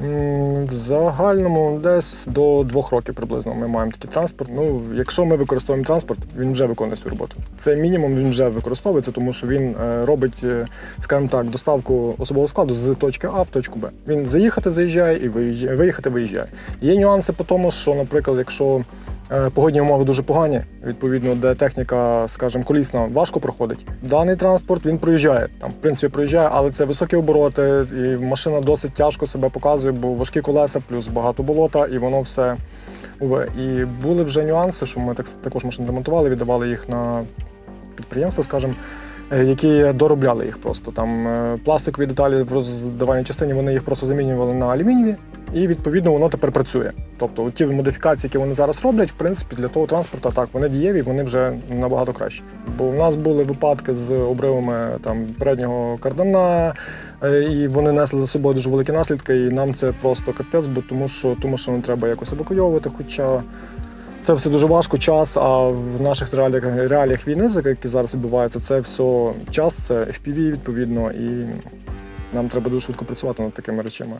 В загальному десь до двох років приблизно ми маємо такий транспорт. Ну, якщо ми використовуємо транспорт, він вже виконує свою роботу. Це мінімум він вже використовується, тому що він е, робить, е, скажімо так, доставку особового складу з точки А в точку Б. Він заїхати заїжджає і виїжджає, виїхати виїжджає. Є нюанси по тому, що, наприклад, якщо погодні умови дуже погані, відповідно, де техніка, скажімо, колісна важко проходить. Даний транспорт він проїжджає. Там, в принципі, проїжджає, але це високі обороти, і машина досить тяжко себе показує, бо важкі колеса, плюс багато болота, і воно все. уве. І були вже нюанси, що ми так, також машини ремонтували, віддавали їх на підприємства, скажімо, е, які доробляли їх просто. Там е, пластикові деталі в роздавальній частині вони їх просто замінювали на алюмінієві, і відповідно воно тепер працює. Тобто ті модифікації, які вони зараз роблять, в принципі, для того транспорту так, вони дієві, вони вже набагато кращі. Бо в нас були випадки з обривами там переднього кардана, е, і вони несли за собою дуже великі наслідки, і нам це просто капець, бо тому що що не треба якось евакуйовувати. Хоча це все дуже важко, час. А в наших реаліях, реаліях війни, за які зараз відбуваються, це все час, це FPV, відповідно, і нам треба дуже швидко працювати над такими речами.